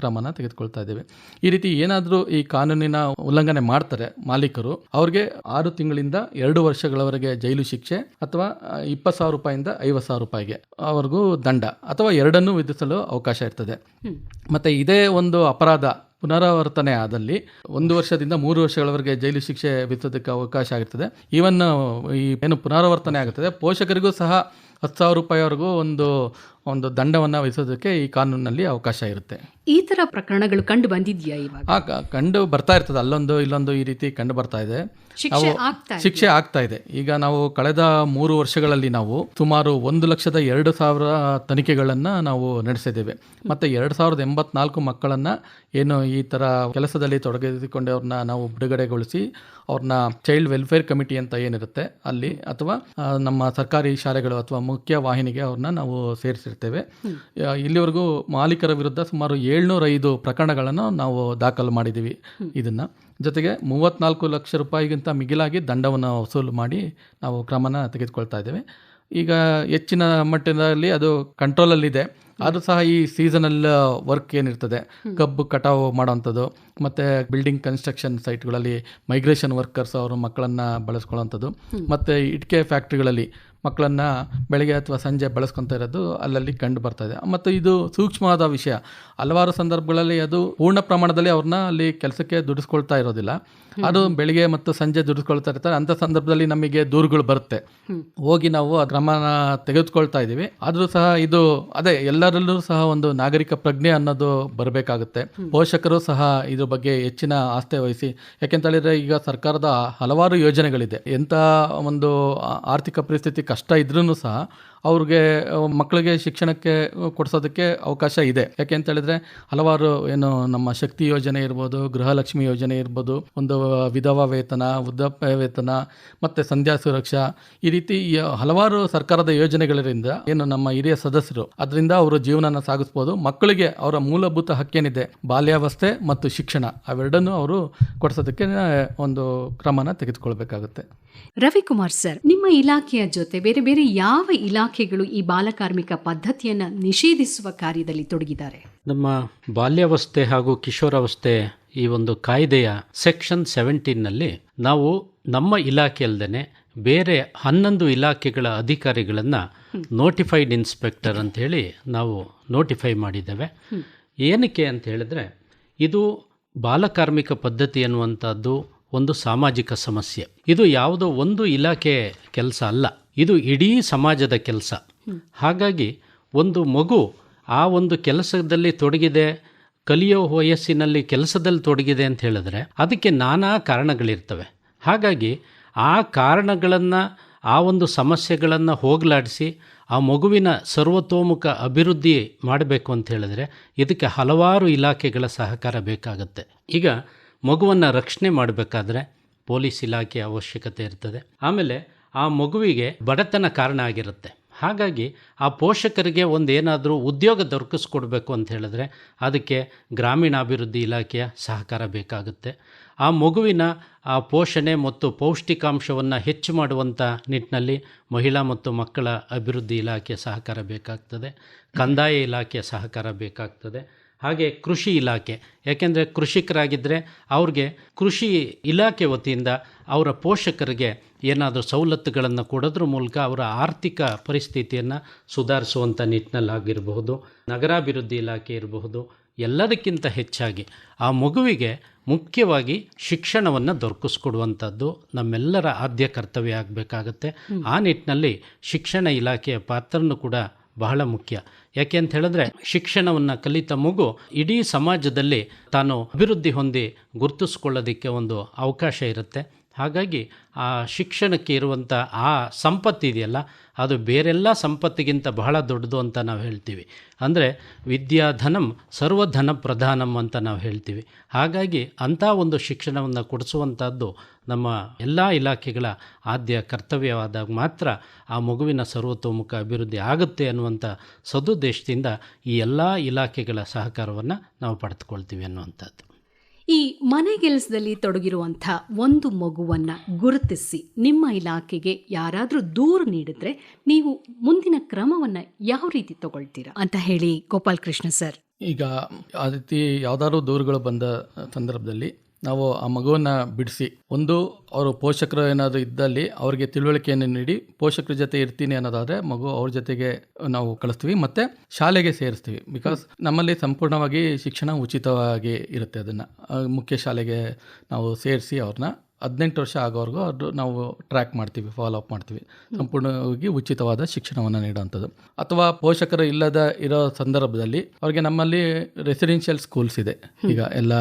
ಕ್ರಮನ ತೆಗೆದುಕೊಳ್ತಾ ಇದ್ದೇವೆ. ಈ ರೀತಿ ಏನಾದರೂ ಈ ಕಾನೂನಿನ ಉಲ್ಲಂಘನೆ ಮಾಡ್ತಾರೆ ಮಾಲೀಕರು, ಅವ್ರಿಗೆ ಆರು ತಿಂಗಳಿಂದ ಎರಡು ವರ್ಷಗಳವರೆಗೆ ಜೈಲು ಶಿಕ್ಷೆ ಅಥವಾ ಇಪ್ಪತ್ತು ಸಾವಿರ ರೂಪಾಯಿಂದ ಐವತ್ತು ಸಾವಿರ ರೂಪಾಯಿಗೆ. ಅವ್ರಿಗೂ ದಂಡ ಅಥವಾ ಎರಡನ್ನೂ ವಿಧಿಸಲು ಅವಕಾಶ ಇರ್ತದೆ. ಮತ್ತು ಇದೇ ಒಂದು ಅಪರಾಧ ಪುನರಾವರ್ತನೆ ಆದಲ್ಲಿ ಒಂದು ವರ್ಷದಿಂದ ಮೂರು ವರ್ಷಗಳವರೆಗೆ ಜೈಲು ಶಿಕ್ಷೆ ವಿಧಿಸೋದಕ್ಕೆ ಅವಕಾಶ ಆಗಿರ್ತದೆ. ಈವನ್ ಈ ಏನು ಪುನರಾವರ್ತನೆ ಆಗುತ್ತದೆ ಪೋಷಕರಿಗೂ ಸಹ ಹತ್ತು ಸಾವಿರ ರೂಪಾಯಿವರೆಗೂ ಒಂದು ಒಂದು ದಂಡವನ್ನು ವಹಿಸೋದಕ್ಕೆ ಈ ಕಾನೂನಿನಲ್ಲಿ ಅವಕಾಶ ಇರುತ್ತೆ. ಈ ತರ ಪ್ರಕರಣಗಳು ಕಂಡು ಬಂದಿದೆಯಾ ಇವಾಗ? ಕಂಡು ಬರ್ತಾ ಇರ್ತದೆ. ಅಲ್ಲೊಂದು ಇಲ್ಲೊಂದು ಈ ರೀತಿ ಕಂಡು ಬರ್ತಾ ಇದೆ. ಶಿಕ್ಷೆ ಆಗ್ತಾ ಇದೆ. ಶಿಕ್ಷೆ ಆಗ್ತಾ ಇದೆ. ಈಗ ನಾವು ಕಳೆದ ಮೂರು ವರ್ಷಗಳಲ್ಲಿ ನಾವು ಸುಮಾರು ಒಂದು ಲಕ್ಷದ ಎರಡು ಸಾವಿರ ತನಿಖೆಗಳನ್ನು ನಾವು ನಡೆಸಿದ್ದೇವೆ. ಮತ್ತು ಎರಡು ಸಾವಿರದ ಎಂಬತ್ನಾಲ್ಕು ಮಕ್ಕಳನ್ನು ಏನು ಈ ಥರ ಕೆಲಸದಲ್ಲಿ ತೊಡಗಿಸಿಕೊಂಡವ್ರನ್ನ ನಾವು ಬಿಡುಗಡೆಗೊಳಿಸಿ ಅವ್ರನ್ನ ಚೈಲ್ಡ್ ವೆಲ್ಫೇರ್ ಕಮಿಟಿ ಅಂತ ಏನಿರುತ್ತೆ ಅಲ್ಲಿ ಅಥವಾ ನಮ್ಮ ಸರ್ಕಾರಿ ಶಾಲೆಗಳು ಅಥವಾ ಮುಖ್ಯ ವಾಹಿನಿಗೆ ಅವ್ರನ್ನ ನಾವು ಸೇರಿಸಿರ್ತೇವೆ. ಆ, ಇಲ್ಲಿವರೆಗೂ ಮಾಲೀಕರ ವಿರುದ್ಧ ಸುಮಾರು ಏಳ್ನೂರೈದು ಪ್ರಕರಣಗಳನ್ನು ನಾವು ದಾಖಲು ಮಾಡಿದ್ದೀವಿ ಇದನ್ನು. ಜೊತೆಗೆ ಮೂವತ್ತ್ನಾಲ್ಕು ಲಕ್ಷ ರೂಪಾಯಿಗಿಂತ ಮಿಗಿಲಾಗಿ ದಂಡವನ್ನು ವಸೂಲು ಮಾಡಿ ನಾವು ಕ್ರಮನ ತೆಗೆದುಕೊಳ್ತಾ ಇದ್ದೇವೆ. ಈಗ ಹೆಚ್ಚಿನ ಮಟ್ಟದಲ್ಲಿ ಅದು ಕಂಟ್ರೋಲಲ್ಲಿದೆ. ಆದರೂ ಸಹ ಈ ಸೀಸನಲ್ ವರ್ಕ್ ಏನಿರ್ತದೆ? ಕಬ್ಬು ಕಟಾವು ಮಾಡೋವಂಥದ್ದು ಮತ್ತು ಬಿಲ್ಡಿಂಗ್ ಕನ್ಸ್ಟ್ರಕ್ಷನ್ ಸೈಟ್ಗಳಲ್ಲಿ ಮೈಗ್ರೇಷನ್ ವರ್ಕರ್ಸ್ ಅವರು ಮಕ್ಕಳನ್ನು ಬಳಸ್ಕೊಳ್ಳೋವಂಥದ್ದು ಮತ್ತು ಇಟ್ಕೆ ಫ್ಯಾಕ್ಟ್ರಿಗಳಲ್ಲಿ ಮಕ್ಕಳನ್ನು ಬೆಳಗ್ಗೆ ಅಥವಾ ಸಂಜೆ ಬಳಸ್ಕೊತಾ ಇರೋದು ಅಲ್ಲಲ್ಲಿ ಕಂಡು ಬರ್ತಾ ಇದೆ. ಮತ್ತು ಇದು ಸೂಕ್ಷ್ಮವಾದ ವಿಷಯ. ಹಲವಾರು ಸಂದರ್ಭಗಳಲ್ಲಿ ಅದು ಪೂರ್ಣ ಪ್ರಮಾಣದಲ್ಲಿ ಅವ್ರನ್ನ ಅಲ್ಲಿ ಕೆಲಸಕ್ಕೆ ದುಡಿಸ್ಕೊಳ್ತಾ ಇರೋದಿಲ್ಲ. ಅದು ಬೆಳಿಗ್ಗೆ ಮತ್ತು ಸಂಜೆ ದುಡಿಸ್ಕೊಳ್ತಾ ಇರ್ತಾರೆ. ಅಂಥ ಸಂದರ್ಭದಲ್ಲಿ ನಮಗೆ ದೂರುಗಳು ಬರುತ್ತೆ. ಹೋಗಿ ನಾವು ಆ ಕ್ರಮನ ತೆಗೆದುಕೊಳ್ತಾ ಇದ್ದೀವಿ. ಆದರೂ ಸಹ ಇದು ಅದೇ ಎಲ್ಲರಲ್ಲೂ ಸಹ ಒಂದು ನಾಗರಿಕ ಪ್ರಜ್ಞೆ ಅನ್ನೋದು ಬರಬೇಕಾಗುತ್ತೆ. ಪೋಷಕರು ಸಹ ಇದ್ರ ಬಗ್ಗೆ ಹೆಚ್ಚಿನ ಆಸ್ಥೆ ವಹಿಸಿ. ಯಾಕೆಂತ ಹೇಳಿದ್ರೆ ಈಗ ಸರ್ಕಾರದ ಹಲವಾರು ಯೋಜನೆಗಳಿದೆ. ಎಂಥ ಒಂದು ಆರ್ಥಿಕ ಪರಿಸ್ಥಿತಿ ಕಷ್ಟ ಇದ್ರೂ ಸಹ ಅವ್ರಿಗೆ ಮಕ್ಕಳಿಗೆ ಶಿಕ್ಷಣಕ್ಕೆ ಕೊಡಿಸೋದಕ್ಕೆ ಅವಕಾಶ ಇದೆ. ಯಾಕೆ ಅಂತ ಹೇಳಿದ್ರೆ, ಹಲವಾರು ಏನು ನಮ್ಮ ಶಕ್ತಿ ಯೋಜನೆ ಇರ್ಬೋದು, ಗೃಹಲಕ್ಷ್ಮಿ ಯೋಜನೆ ಇರ್ಬೋದು, ಒಂದು ವಿಧವಾ ವೇತನ, ವೃದ್ಧಾಪ್ಯ ವೇತನ, ಮತ್ತು ಸಂಧ್ಯಾ ಸುರಕ್ಷಾ, ಈ ರೀತಿ ಹಲವಾರು ಸರ್ಕಾರದ ಯೋಜನೆಗಳಿಂದ ಏನು ನಮ್ಮ ಹಿರಿಯ ಸದಸ್ಯರು, ಅದರಿಂದ ಅವರು ಜೀವನನ ಸಾಗಿಸ್ಬೋದು. ಮಕ್ಕಳಿಗೆ ಅವರ ಮೂಲಭೂತ ಹಕ್ಕೇನಿದೆ, ಬಾಲ್ಯಾವಸ್ಥೆ ಮತ್ತು ಶಿಕ್ಷಣ, ಅವೆರಡನ್ನೂ ಅವರು ಕೊಡಿಸೋದಕ್ಕೆ ಒಂದು ಕ್ರಮನ ತೆಗೆದುಕೊಳ್ಬೇಕಾಗುತ್ತೆ. ರವಿಕುಮಾರ್ ಸರ್, ನಿಮ್ಮ ಇಲಾಖೆಯ ಜೊತೆ ಬೇರೆ ಬೇರೆ ಯಾವ ಇಲಾಖೆಗಳು ಈ ಬಾಲಕಾರ್ಮಿಕ ಪದ್ಧತಿಯನ್ನ ನಿಷೇಧಿಸುವ ಕಾರ್ಯದಲ್ಲಿ ತೊಡಗಿದ್ದಾರೆ. ನಮ್ಮ ಬಾಲ್ಯಾವಸ್ಥೆ ಹಾಗೂ ಕಿಶೋರಾವಸ್ಥೆ ಈ ಒಂದು ಕಾಯ್ದೆಯ ಸೆಕ್ಷನ್ ಸೆವೆಂಟೀನ್ನಲ್ಲಿ ನಾವು ನಮ್ಮ ಇಲಾಖೆ ಅಲ್ಲದೆ ಬೇರೆ ಹನ್ನೊಂದು ಇಲಾಖೆಗಳ ಅಧಿಕಾರಿಗಳನ್ನು ನೋಟಿಫೈಡ್ ಇನ್ಸ್ಪೆಕ್ಟರ್ ಅಂತ ಹೇಳಿ ನಾವು ನೋಟಿಫೈ ಮಾಡಿದ್ದೇವೆ. ಏನಕ್ಕೆ ಅಂತ ಹೇಳಿದ್ರೆ ಇದು ಬಾಲಕಾರ್ಮಿಕ ಪದ್ಧತಿ ಅನ್ನುವಂಥದ್ದು ಒಂದು ಸಾಮಾಜಿಕ ಸಮಸ್ಯೆ. ಇದು ಯಾವುದೋ ಒಂದು ಇಲಾಖೆ ಕೆಲಸ ಅಲ್ಲ. ಇದು ಇಡೀ ಸಮಾಜದ ಕೆಲಸ. ಹಾಗಾಗಿ ಒಂದು ಮಗು ಆ ಒಂದು ಕೆಲಸದಲ್ಲಿ ತೊಡಗಿದೆ, ಕಲಿಯೋ ವಯಸ್ಸಿನಲ್ಲಿ ಕೆಲಸದಲ್ಲಿ ತೊಡಗಿದೆ ಅಂತ ಹೇಳಿದ್ರೆ ಅದಕ್ಕೆ ನಾನಾ ಕಾರಣಗಳಿರ್ತವೆ. ಹಾಗಾಗಿ ಆ ಕಾರಣಗಳನ್ನು, ಆ ಒಂದು ಸಮಸ್ಯೆಗಳನ್ನು ಹೋಗಲಾಡಿಸಿ ಆ ಮಗುವಿನ ಸರ್ವತೋಮುಖ ಅಭಿವೃದ್ಧಿ ಮಾಡಬೇಕು ಅಂತ ಹೇಳಿದ್ರೆ ಇದಕ್ಕೆ ಹಲವಾರು ಇಲಾಖೆಗಳ ಸಹಕಾರ ಬೇಕಾಗುತ್ತೆ. ಈಗ ಮಗುವನ್ನು ರಕ್ಷಣೆ ಮಾಡಬೇಕಾದ್ರೆ ಪೊಲೀಸ್ ಇಲಾಖೆ ಅವಶ್ಯಕತೆ ಇರ್ತದೆ. ಆಮೇಲೆ ಆ ಮಗುವಿಗೆ ಬಡತನ ಕಾರಣ ಆಗಿರುತ್ತೆ. ಹಾಗಾಗಿ ಆ ಪೋಷಕರಿಗೆ ಒಂದು ಏನಾದರೂ ಉದ್ಯೋಗ ದೊರಕಿಸ್ಕೊಡ್ಬೇಕು ಅಂತ ಹೇಳಿದ್ರೆ ಅದಕ್ಕೆ ಗ್ರಾಮೀಣಾಭಿವೃದ್ಧಿ ಇಲಾಖೆಯ ಸಹಕಾರ ಬೇಕಾಗುತ್ತೆ. ಆ ಮಗುವಿನ ಆ ಪೋಷಣೆ ಮತ್ತು ಪೌಷ್ಟಿಕಾಂಶವನ್ನು ಹೆಚ್ಚು ಮಾಡುವಂಥ ನಿಟ್ಟಿನಲ್ಲಿ ಮಹಿಳಾ ಮತ್ತು ಮಕ್ಕಳ ಅಭಿವೃದ್ಧಿ ಇಲಾಖೆಯ ಸಹಕಾರ ಬೇಕಾಗ್ತದೆ. ಕಂದಾಯ ಇಲಾಖೆಯ ಸಹಕಾರ ಬೇಕಾಗ್ತದೆ. ಹಾಗೆ ಕೃಷಿ ಇಲಾಖೆ. ಯಾಕೆಂದರೆ ಕೃಷಿಕರಾಗಿದ್ದರೆ ಅವ್ರಿಗೆ ಕೃಷಿ ಇಲಾಖೆ ವತಿಯಿಂದ ಅವರ ಪೋಷಕರಿಗೆ ಏನಾದರೂ ಸವಲತ್ತುಗಳನ್ನು ಕೊಡೋದ್ರ ಮೂಲಕ ಅವರ ಆರ್ಥಿಕ ಪರಿಸ್ಥಿತಿಯನ್ನು ಸುಧಾರಿಸುವಂಥ ನಿಟ್ಟಿನಲ್ಲಾಗಿರಬಹುದು ನಗರಾಭಿವೃದ್ಧಿ ಇಲಾಖೆ ಇರಬಹುದು ಎಲ್ಲದಕ್ಕಿಂತ ಹೆಚ್ಚಾಗಿ ಆ ಮಗುವಿಗೆ ಮುಖ್ಯವಾಗಿ ಶಿಕ್ಷಣವನ್ನು ದೊರಕಿಸ್ಕೊಡುವಂಥದ್ದು ನಮ್ಮೆಲ್ಲರ ಆದ್ಯ ಕರ್ತವ್ಯ ಆಗಬೇಕಾಗತ್ತೆ. ಆ ನಿಟ್ಟಿನಲ್ಲಿ ಶಿಕ್ಷಣ ಇಲಾಖೆಯ ಪಾತ್ರನೂ ಕೂಡ ಬಹಳ ಮುಖ್ಯ. ಯಾಕೆ ಅಂತ ಹೇಳಿದ್ರೆ, ಶಿಕ್ಷಣವನ್ನು ಕಲಿತ ಮಗು ಇಡೀ ಸಮಾಜದಲ್ಲಿ ತಾನು ಅಭಿವೃದ್ಧಿ ಹೊಂದಿ ಗುರುತಿಸ್ಕೊಳ್ಳೋದಕ್ಕೆ ಒಂದು ಅವಕಾಶ ಇರುತ್ತೆ. ಹಾಗಾಗಿ ಆ ಶಿಕ್ಷಣಕ್ಕೆ ಇರುವಂಥ ಆ ಸಂಪತ್ತಿದೆಯಲ್ಲ ಅದು ಬೇರೆಲ್ಲ ಸಂಪತ್ತಿಗಿಂತ ಬಹಳ ದೊಡ್ಡದು ಅಂತ ನಾವು ಹೇಳ್ತೀವಿ. ಅಂದರೆ ವಿದ್ಯಾಧನಂ ಸರ್ವಧನ ಪ್ರಧಾನಂ ಅಂತ ನಾವು ಹೇಳ್ತೀವಿ. ಹಾಗಾಗಿ ಅಂಥ ಒಂದು ಶಿಕ್ಷಣವನ್ನು ಕೊಡಿಸುವಂಥದ್ದು ನಮ್ಮ ಎಲ್ಲ ಇಲಾಖೆಗಳ ಆದ್ಯ ಕರ್ತವ್ಯವಾದಾಗ ಮಾತ್ರ ಆ ಮಗುವಿನ ಸರ್ವತೋಮುಖ ಅಭಿವೃದ್ಧಿ ಆಗುತ್ತೆ ಅನ್ನುವಂಥ ಸದುದ್ದೇಶದಿಂದ ಈ ಎಲ್ಲ ಇಲಾಖೆಗಳ ಸಹಕಾರವನ್ನು ನಾವು ಪಡೆದುಕೊಳ್ತೀವಿ ಅನ್ನುವಂಥದ್ದು. ಈ ಮನೆಗೆಲಸದಲ್ಲಿ ತೊಡಗಿರುವಂಥ ಒಂದು ಮಗುವನ್ನು ಗುರುತಿಸಿ ನಿಮ್ಮ ಇಲಾಖೆಗೆ ಯಾರಾದರೂ ದೂರು ನೀಡಿದ್ರೆ ನೀವು ಮುಂದಿನ ಕ್ರಮವನ್ನು ಯಾವ ರೀತಿ ತಗೊಳ್ತೀರಾ ಅಂತ ಹೇಳಿ ಗೋಪಾಲ್ ಕೃಷ್ಣ ಸರ್. ಈಗ ಆ ರೀತಿ ಯಾವ್ದಾದ್ರು ದೂರುಗಳು ಬಂದ ಸಂದರ್ಭದಲ್ಲಿ ನಾವು ಆ ಮಗುವನ್ನು ಬಿಡಿಸಿ. ಒಂದು, ಅವರು ಪೋಷಕರು ಏನಾದರೂ ಇದ್ದಲ್ಲಿ ಅವರಿಗೆ ತಿಳುವಳಿಕೆಯನ್ನು ನೀಡಿ, ಪೋಷಕರ ಜೊತೆ ಇರ್ತೀನಿ ಅನ್ನೋದಾದರೆ ಮಗು ಅವ್ರ ಜೊತೆಗೆ ನಾವು ಕಳಿಸ್ತೀವಿ, ಮತ್ತು ಶಾಲೆಗೆ ಸೇರಿಸ್ತೀವಿ. ಬಿಕಾಸ್ ನಮ್ಮಲ್ಲಿ ಸಂಪೂರ್ಣವಾಗಿ ಶಿಕ್ಷಣ ಉಚಿತವಾಗಿ ಇರುತ್ತೆ ಅದನ್ನು. ಮುಖ್ಯ ಶಾಲೆಗೆ ನಾವು ಸೇರಿಸಿ ಅವ್ರನ್ನ ಹದಿನೆಂಟು ವರ್ಷ ಆಗೋವರೆಗೂ ಅದು ನಾವು ಟ್ರ್ಯಾಕ್ ಮಾಡ್ತೀವಿ ಫಾಲೋ ಅಪ್ ಮಾಡ್ತೀವಿ. ಸಂಪೂರ್ಣವಾಗಿ ಉಚಿತವಾದ ಶಿಕ್ಷಣವನ್ನು ನೀಡುವಂಥದ್ದು ಅಥವಾ ಪೋಷಕರು ಇಲ್ಲದ ಇರೋ ಸಂದರ್ಭದಲ್ಲಿ ಅವರಿಗೆ ನಮ್ಮಲ್ಲಿ ರೆಸಿಡೆನ್ಷಿಯಲ್ ಸ್ಕೂಲ್ಸ್ ಇದೆ. ಈಗ ಎಲ್ಲ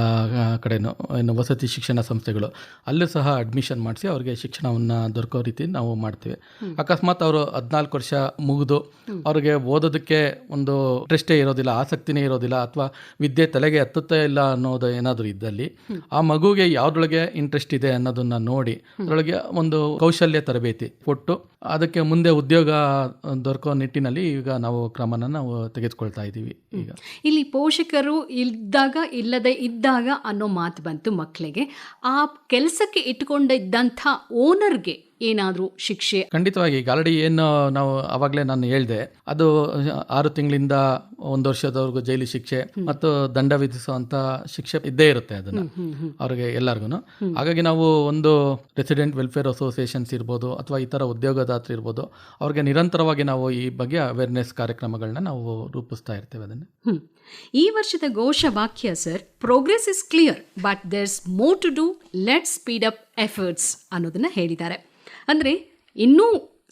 ಕಡೆನೂ ಏನು ವಸತಿ ಶಿಕ್ಷಣ ಸಂಸ್ಥೆಗಳು. ಅಲ್ಲೂ ಸಹ ಅಡ್ಮಿಷನ್ ಮಾಡಿಸಿ ಅವರಿಗೆ ಶಿಕ್ಷಣವನ್ನು ದೊರಕೋ ರೀತಿ ನಾವು ಮಾಡ್ತೀವಿ. ಅಕಸ್ಮಾತ್ ಅವರು ಹದಿನಾಲ್ಕು ವರ್ಷ ಮುಗಿದು ಅವರಿಗೆ ಓದೋದಕ್ಕೆ ಒಂದು ಇಂಟ್ರೆಸ್ಟೇ ಇರೋದಿಲ್ಲ, ಆಸಕ್ತಿನೇ ಇರೋದಿಲ್ಲ ಅಥವಾ ವಿದ್ಯೆ ತಲೆಗೆ ಹತ್ತುತ್ತೇ ಇಲ್ಲ ಅನ್ನೋದು ಏನಾದರೂ ಇದ್ದಲ್ಲಿ ಆ ಮಗುಗೆ ಯಾವ್ದ್ರೊಳಗೆ ಇಂಟ್ರೆಸ್ಟ್ ಇದೆ ಅನ್ನೋದನ್ನ ನೋಡಿ ಅದರೊಳಗೆ ಒಂದು ಕೌಶಲ್ಯ ತರಬೇತಿ ಕೊಟ್ಟು ಅದಕ್ಕೆ ಮುಂದೆ ಉದ್ಯೋಗ ದೊರಕೋ ನಿಟ್ಟಿನಲ್ಲಿ ಈಗ ನಾವು ಕ್ರಮನ ನಾವು ತೆಗೆದುಕೊಳ್ತಾ ಇದ್ದೀವಿ ಈಗ. ಇಲ್ಲಿ ಪೋಷಕರು ಇದ್ದಾಗ ಇಲ್ಲದೆ ಇದ್ದಾಗ ಅನ್ನೋ ಮಾತು ಬಂತು ಮಕ್ಕಳಿಗೆ ಆ ಕೆಲಸಕ್ಕೆ ಇಟ್ಕೊಂಡಿದ್ದಂಥ ಓನರ್ಗೆ ಏನಾದರೂ ಶಿಕ್ಷೆ. ಖಂಡಿತವಾಗಿ ಗಾಲಡಿ ಏನು ನಾವು ಅವಾಗಲೇ ನಾನು ಹೇಳಿದೆ ಅದು ಆರು ತಿಂಗಳಿಂದ ಒಂದು ವರ್ಷದವರೆಗೂ ಜೈಲು ಶಿಕ್ಷೆ ಮತ್ತು ದಂಡ ವಿಧಿಸುವಂತ ಶಿಕ್ಷೆ ಇದ್ದೇ ಇರುತ್ತೆ ಅದನ್ನ ಅವ್ರಿಗೆ ಎಲ್ಲರಿಗೂ ಹಾಗಾಗಿ ನಾವು ಒಂದು ರೆಸಿಡೆಂಟ್ ವೆಲ್ಫೇರ್ ಅಸೋಸಿಯೇಷನ್ಸ್ ಇರ್ಬೋದು ಅಥವಾ ಈ ಥರ ಉದ್ಯೋಗದಾತರು ಇರ್ಬೋದು ಅವ್ರಿಗೆ ನಿರಂತರವಾಗಿ ನಾವು ಈ ಬಗ್ಗೆ ಅವೇರ್ನೆಸ್ ಕಾರ್ಯಕ್ರಮಗಳನ್ನ ನಾವು ರೂಪಿಸ್ತಾ ಇರ್ತೇವೆ ಅದನ್ನು. ಈ ವರ್ಷದ ಘೋಷ ವಾಕ್ಯ sir progress is clear but there's more to do let speed up efforts ಅನ್ನೋದನ್ನ ಹೇಳಿದ್ದಾರೆ. ಅಂದರೆ ಇನ್ನೂ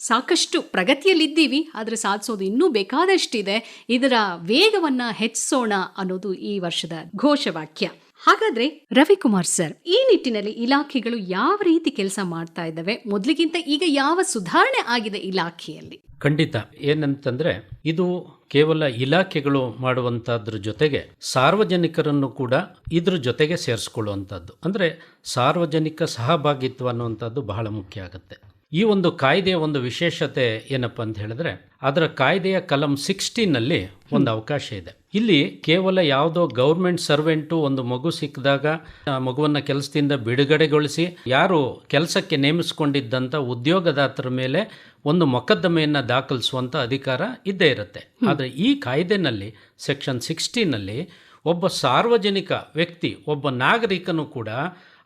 ಸಾಕಷ್ಟು ಪ್ರಗತಿಯಲ್ಲಿದ್ದೀವಿ, ಆದರೆ ಸಾಧಿಸೋದು ಇನ್ನೂ ಬೇಕಾದಷ್ಟಿದೆ. ಇದರ ವೇಗವನ್ನು ಹೆಚ್ಚಿಸೋಣ ಅನ್ನೋದು ಈ ವರ್ಷದ ಘೋಷವಾಕ್ಯ. ಹಾಗಾದ್ರೆ ರವಿಕುಮಾರ್ ಸರ್ ಈ ನಿಟ್ಟಿನಲ್ಲಿ ಇಲಾಖೆಗಳು ಯಾವ ರೀತಿ ಕೆಲಸ ಮಾಡ್ತಾ ಇದ್ದಾವೆ? ಮೊದಲಿಗಿಂತ ಈಗ ಯಾವ ಸುಧಾರಣೆ ಆಗಿದೆ ಇಲಾಖೆಯಲ್ಲಿ? ಖಂಡಿತ. ಏನಂತಂದ್ರೆ ಇದು ಕೇವಲ ಇಲಾಖೆಗಳು ಮಾಡುವಂತದ್ರ ಜೊತೆಗೆ ಸಾರ್ವಜನಿಕರನ್ನು ಕೂಡ ಇದ್ರ ಜೊತೆಗೆ ಸೇರಿಸ್ಕೊಳ್ಳುವಂಥದ್ದು ಅಂದ್ರೆ ಸಾರ್ವಜನಿಕ ಸಹಭಾಗಿತ್ವ ಅನ್ನುವಂಥದ್ದು ಬಹಳ ಮುಖ್ಯ ಆಗುತ್ತೆ. ಈ ಒಂದು ಕಾಯ್ದೆಯ ಒಂದು ವಿಶೇಷತೆ ಏನಪ್ಪ ಅಂತ ಹೇಳಿದ್ರೆ ಅದರ ಕಾಯ್ದೆಯ ಕಲಂ ಸಿಕ್ಸ್ಟೀನಲ್ಲಿ ಒಂದು ಅವಕಾಶ ಇದೆ. ಇಲ್ಲಿ ಕೇವಲ ಯಾವುದೋ ಗೌರ್ಮೆಂಟ್ ಸರ್ವೆಂಟು ಒಂದು ಮಗು ಸಿಕ್ಕಿದಾಗ ಆ ಮಗುವನ್ನ ಕೆಲಸದಿಂದ ಬಿಡುಗಡೆಗೊಳಿಸಿ ಯಾರು ಕೆಲಸಕ್ಕೆ ನೇಮಿಸಿಕೊಂಡಿದ್ದಂಥ ಉದ್ಯೋಗದಾತರ ಮೇಲೆ ಒಂದು ಮೊಕದ್ದಮೆಯನ್ನು ದಾಖಲಿಸುವಂಥ ಅಧಿಕಾರ ಇದ್ದೇ ಇರುತ್ತೆ. ಆದರೆ ಈ ಕಾಯ್ದೆನಲ್ಲಿ ಸೆಕ್ಷನ್ ಸಿಕ್ಸ್ಟೀನಲ್ಲಿ ಒಬ್ಬ ಸಾರ್ವಜನಿಕ ವ್ಯಕ್ತಿ ಒಬ್ಬ ನಾಗರಿಕನು ಕೂಡ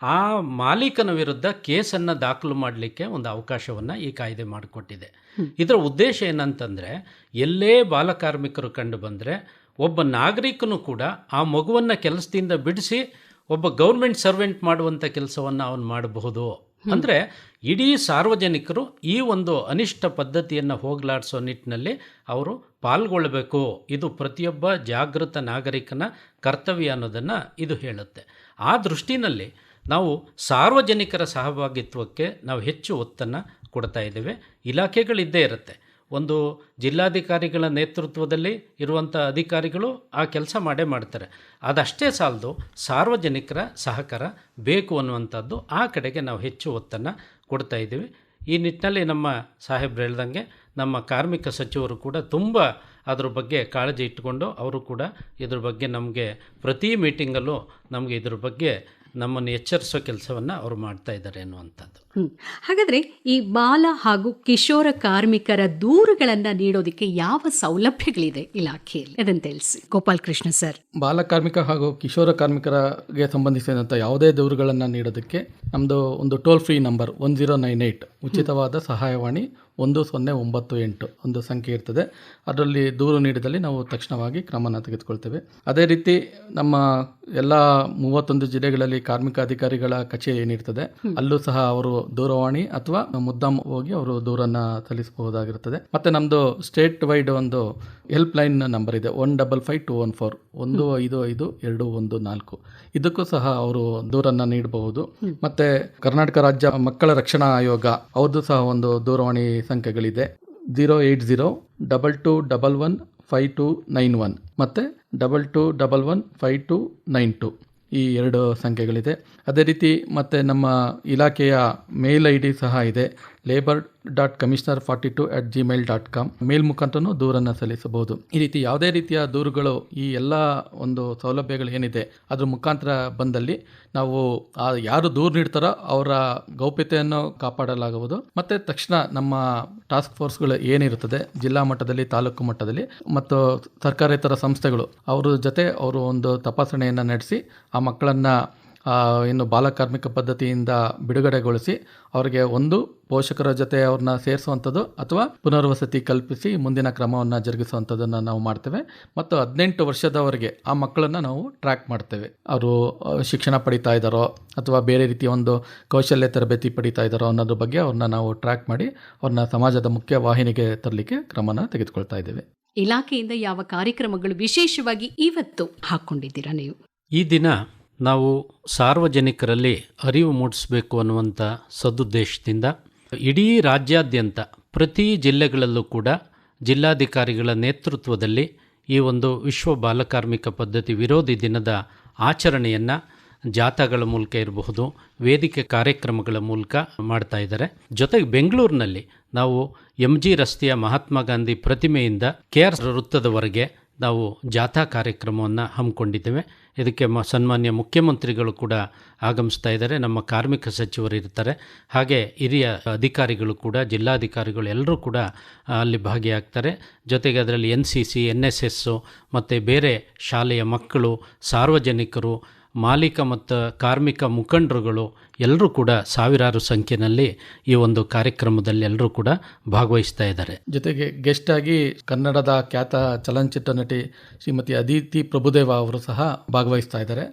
ಆ ಮಾಲೀಕನ ವಿರುದ್ಧ ಕೇಸನ್ನು ದಾಖಲು ಮಾಡಲಿಕ್ಕೆ ಒಂದು ಅವಕಾಶವನ್ನು ಈ ಕಾಯ್ದೆ ಮಾಡಿಕೊಟ್ಟಿದೆ. ಇದರ ಉದ್ದೇಶ ಏನಂತಂದರೆ ಎಲ್ಲೇ ಬಾಲಕಾರ್ಮಿಕರು ಕಂಡು ಬಂದರೆ ಒಬ್ಬ ನಾಗರಿಕನು ಕೂಡ ಆ ಮಗುವನ್ನು ಕೆಲಸದಿಂದ ಬಿಡಿಸಿ ಒಬ್ಬ ಗೌರ್ಮೆಂಟ್ ಸರ್ವೆಂಟ್ ಮಾಡುವಂಥ ಕೆಲಸವನ್ನು ಅವನು ಮಾಡಬಹುದು. ಅಂದರೆ ಇಡೀ ಸಾರ್ವಜನಿಕರು ಈ ಒಂದು ಅನಿಷ್ಟ ಪದ್ಧತಿಯನ್ನು ಹೋಗಲಾಡಿಸೋ ನಿಟ್ಟಿನಲ್ಲಿ ಅವರು ಪಾಲ್ಗೊಳ್ಳಬೇಕು ಇದು ಪ್ರತಿಯೊಬ್ಬ ಜಾಗೃತ ನಾಗರಿಕನ ಕರ್ತವ್ಯ ಅನ್ನೋದನ್ನು ಇದು ಹೇಳುತ್ತೆ. ಆ ದೃಷ್ಟಿನಲ್ಲಿ ನಾವು ಸಾರ್ವಜನಿಕರ ಸಹಭಾಗಿತ್ವಕ್ಕೆ ನಾವು ಹೆಚ್ಚು ಒತ್ತನ್ನು ಕೊಡ್ತಾ ಇದ್ದೇವೆ. ಇಲಾಖೆಗಳಿದ್ದೇ ಇರುತ್ತೆ. ಒಂದು ಜಿಲ್ಲಾಧಿಕಾರಿಗಳ ನೇತೃತ್ವದಲ್ಲಿ ಇರುವಂಥ ಅಧಿಕಾರಿಗಳು ಆ ಕೆಲಸ ಮಾಡೇ ಮಾಡ್ತಾರೆ. ಅದಷ್ಟೇ ಸಾಲದು ಸಾರ್ವಜನಿಕರ ಸಹಕಾರ ಬೇಕು ಅನ್ನುವಂಥದ್ದು ಆ ಕಡೆಗೆ ನಾವು ಹೆಚ್ಚು ಒತ್ತನ್ನು ಕೊಡ್ತಾ ಇದ್ದೀವಿ. ಈ ನಿಟ್ಟಿನಲ್ಲಿ ನಮ್ಮ ಸಾಹೇಬ್ರು ಹೇಳ್ದಂಗೆ ನಮ್ಮ ಕಾರ್ಮಿಕ ಸಚಿವರು ಕೂಡ ತುಂಬ ಅದ್ರ ಬಗ್ಗೆ ಕಾಳಜಿ ಇಟ್ಟುಕೊಂಡು ಅವರು ಕೂಡ ಇದ್ರ ಬಗ್ಗೆ ನಮಗೆ ಪ್ರತಿ ಮೀಟಿಂಗಲ್ಲೂ ನಮಗೆ ಇದ್ರ ಬಗ್ಗೆ ನಮ್ಮನ್ನು ಎಚ್ಚರಿಸೋ ಕೆಲಸವನ್ನು ಅವರು ಮಾಡ್ತಾ ಇದ್ದಾರೆ ಅನ್ನುವಂಥದ್ದು ಹಾಗಾದರೆ ಈ ಬಾಲ ಹಾಗೂ ಕಿಶೋರ ಕಾರ್ಮಿಕರ ದೂರುಗಳನ್ನು ನೀಡೋದಕ್ಕೆ ಯಾವ ಸೌಲಭ್ಯಗಳಿದೆ ಇಲಾಖೆಯಲ್ಲಿ? ಅದನ್ನು ತಿಳಿಸಿ. ಗೋಪಾಲ್ ಕೃಷ್ಣ ಸರ್. ಬಾಲ ಕಾರ್ಮಿಕ ಹಾಗೂ ಕಿಶೋರ ಕಾರ್ಮಿಕರಿಗೆ ಸಂಬಂಧಿಸಿದಂಥ ಯಾವುದೇ ದೂರುಗಳನ್ನು ನೀಡೋದಕ್ಕೆ ನಮ್ಮದು ಒಂದು toll free number one zero nine eight ಉಚಿತವಾದ ಸಹಾಯವಾಣಿ ಒಂದು ಸೊನ್ನೆ ಒಂಬತ್ತು ಎಂಟು ಒಂದು ಸಂಖ್ಯೆ ಇರ್ತದೆ. ಅದರಲ್ಲಿ ದೂರು ನೀಡಿದಲ್ಲಿ ನಾವು ತಕ್ಷಣವಾಗಿ ಕ್ರಮನ ತೆಗೆದುಕೊಳ್ತೇವೆ. ಅದೇ ರೀತಿ ನಮ್ಮ ಎಲ್ಲ ಮೂವತ್ತೊಂದು ಜಿಲ್ಲೆಗಳಲ್ಲಿ ಕಾರ್ಮಿಕ ಅಧಿಕಾರಿಗಳ ಕಚೇರಿ ಏನಿರ್ತದೆ ಅಲ್ಲೂ ಸಹ ಅವರು ದೂರವಾಣಿ ಅಥವಾ ಮುದ್ದಾಮ್ ಹೋಗಿ ಅವರು ದೂರನ್ನ ಸಲ್ಲಿಸಬಹುದಾಗಿರುತ್ತದೆ ಮತ್ತೆ ನಮ್ಮದು ಸ್ಟೇಟ್ ವೈಡ್ ಒಂದು ಹೆಲ್ಪ್ ಲೈನ್ ನಂಬರ್ ಇದೆ one double five two one four ಒಂದು ಐದು ಐದು ಎರಡು ಒಂದು ನಾಲ್ಕು. ಇದಕ್ಕೂ ಸಹ ಅವರು ದೂರನ್ನ ನೀಡಬಹುದು. ಮತ್ತೆ ಕರ್ನಾಟಕ ರಾಜ್ಯ ಮಕ್ಕಳ ರಕ್ಷಣಾ ಆಯೋಗ ಅವ್ರದ್ದು ಸಹ ಒಂದು ದೂರವಾಣಿ ಸಂಖ್ಯೆಗಳಿದೆ. Zero eight zero double two double one five two nine one ಮತ್ತು double two double one five two nine two ಈ ಎರಡು ಸಂಖ್ಯೆಗಳಿದೆ. ಅದೇ ರೀತಿ ಮತ್ತು ನಮ್ಮ ಇಲಾಖೆಯ ಮೇಲ್ ಐ ಡಿ ಸಹ ಇದೆ. Labour dot commissioner forty two at Gmail dot com mail ಮುಖಾಂತರನೂ ದೂರನ್ನು ಸಲ್ಲಿಸಬಹುದು. ಈ ರೀತಿ ಯಾವುದೇ ರೀತಿಯ ದೂರುಗಳು ಈ ಎಲ್ಲ ಒಂದು ಸೌಲಭ್ಯಗಳು ಏನಿದೆ, ಅದ್ರ ಮುಖಾಂತರ ಬಂದಲ್ಲಿ ನಾವು ಆ ಯಾರು ದೂರು ನೀಡ್ತಾರೋ ಅವರ ಗೌಪ್ಯತೆಯನ್ನು ಕಾಪಾಡಲಾಗುವುದು. ಮತ್ತು ತಕ್ಷಣ ನಮ್ಮ ಟಾಸ್ಕ್ ಫೋರ್ಸ್ಗಳು ಏನಿರುತ್ತದೆ, ಜಿಲ್ಲಾ ಮಟ್ಟದಲ್ಲಿ, ತಾಲೂಕು ಮಟ್ಟದಲ್ಲಿ ಮತ್ತು ಸರ್ಕಾರೇತರ ಸಂಸ್ಥೆಗಳು, ಅವರ ಜೊತೆ ಅವರು ಒಂದು ತಪಾಸಣೆಯನ್ನು ನಡೆಸಿ ಆ ಮಕ್ಕಳನ್ನು ಇನ್ನು ಬಾಲಕಾರ್ಮಿಕ ಪದ್ಧತಿಯಿಂದ ಬಿಡುಗಡೆಗೊಳಿಸಿ ಅವರಿಗೆ ಒಂದು ಪೋಷಕರ ಜೊತೆ ಅವ್ರನ್ನ ಸೇರಿಸುವಂಥದ್ದು ಅಥವಾ ಪುನರ್ವಸತಿ ಕಲ್ಪಿಸಿ ಮುಂದಿನ ಕ್ರಮವನ್ನು ಜರುಗಿಸುವಂಥದ್ದನ್ನು ನಾವು ಮಾಡ್ತೇವೆ. ಮತ್ತು ಹದಿನೆಂಟು ವರ್ಷದವರೆಗೆ ಆ ಮಕ್ಕಳನ್ನು ನಾವು ಟ್ರ್ಯಾಕ್ ಮಾಡ್ತೇವೆ. ಅವರು ಶಿಕ್ಷಣ ಪಡಿತಾ ಇದ್ದಾರೋ ಅಥವಾ ಬೇರೆ ರೀತಿಯ ಒಂದು ಕೌಶಲ್ಯ ತರಬೇತಿ ಪಡಿತಾ ಇದ್ದಾರೋ ಅನ್ನೋದ್ರ ಬಗ್ಗೆ ಅವ್ರನ್ನ ನಾವು ಟ್ರ್ಯಾಕ್ ಮಾಡಿ ಅವ್ರನ್ನ ಸಮಾಜದ ಮುಖ್ಯ ವಾಹಿನಿಗೆ ತರಲಿಕ್ಕೆ ಕ್ರಮನ ತೆಗೆದುಕೊಳ್ತಾ ಇದ್ದೇವೆ. ಇಲಾಖೆಯಿಂದ ಯಾವ ಕಾರ್ಯಕ್ರಮಗಳು ವಿಶೇಷವಾಗಿ ಇವತ್ತು ಹಾಕೊಂಡಿದ್ದೀರಾ ನೀವು? ಈ ದಿನ ನಾವು ಸಾರ್ವಜನಿಕರಲ್ಲಿ ಅರಿವು ಮೂಡಿಸಬೇಕು ಅನ್ನುವಂಥ ಸದುದ್ದೇಶದಿಂದ ಇಡೀ ರಾಜ್ಯಾದ್ಯಂತ ಪ್ರತಿ ಜಿಲ್ಲೆಗಳಲ್ಲೂ ಕೂಡ ಜಿಲ್ಲಾಧಿಕಾರಿಗಳ ನೇತೃತ್ವದಲ್ಲಿ ಈ ಒಂದು ವಿಶ್ವ ಬಾಲಕಾರ್ಮಿಕ ಪದ್ಧತಿ ವಿರೋಧಿ ದಿನದ ಆಚರಣೆಯನ್ನು ಜಾಥಾಗಳ ಮೂಲಕ ಇರಬಹುದು, ವೇದಿಕೆ ಕಾರ್ಯಕ್ರಮಗಳ ಮೂಲಕ ಮಾಡ್ತಾ ಇದ್ದಾರೆ. ಜೊತೆಗೆ ಬೆಂಗಳೂರಿನಲ್ಲಿ ನಾವು ಎಂ ಜಿ ರಸ್ತೆಯ ಮಹಾತ್ಮ ಗಾಂಧಿ ಪ್ರತಿಮೆಯಿಂದ ಕೆ ಆರ್ ವೃತ್ತದವರೆಗೆ ನಾವು ಜಾಥಾ ಕಾರ್ಯಕ್ರಮವನ್ನು ಹಮ್ಮಿಕೊಂಡಿದ್ದೇವೆ. ಇದಕ್ಕೆ ಮ ಸನ್ಮಾನ್ಯ ಮುಖ್ಯಮಂತ್ರಿಗಳು ಕೂಡ ಆಗಮಿಸ್ತಾ ಇದ್ದಾರೆ. ನಮ್ಮ ಕಾರ್ಮಿಕ ಸಚಿವರು ಇರ್ತಾರೆ. ಹಾಗೆ ಹಿರಿಯ ಅಧಿಕಾರಿಗಳು ಕೂಡ, ಜಿಲ್ಲಾಧಿಕಾರಿಗಳು ಎಲ್ಲರೂ ಕೂಡ ಅಲ್ಲಿ ಭಾಗಿಯಾಗ್ತಾರೆ. ಜೊತೆಗೆ ಅದರಲ್ಲಿ N C C, N S S ಮತ್ತು ಬೇರೆ ಶಾಲೆಯ ಮಕ್ಕಳು, ಸಾರ್ವಜನಿಕರು, ಮಾಲೀಕ ಮತ್ತು ಕಾರ್ಮಿಕ ಮುಖಂಡರುಗಳು ಎಲ್ಲರೂ ಕೂಡ ಸಾವಿರಾರು ಸಂಖ್ಯೆಯಲ್ಲಿ ಈ ಒಂದು ಕಾರ್ಯಕ್ರಮದಲ್ಲಿ ಎಲ್ಲರೂ ಕೂಡ ಭಾಗವಹಿಸ್ತಾ ಇದ್ದಾರೆ. ಜೊತೆಗೆ ಗೆಸ್ಟ್ ಆಗಿ ಕನ್ನಡದ ಖ್ಯಾತ ಚಲನಚಿತ್ರ ನಟಿ ಶ್ರೀಮತಿ ಅದಿತಿ ಪ್ರಭುದೇವ ಅವರು ಸಹ ಭಾಗವಹಿಸ್ತಾ ಇದ್ದಾರೆ.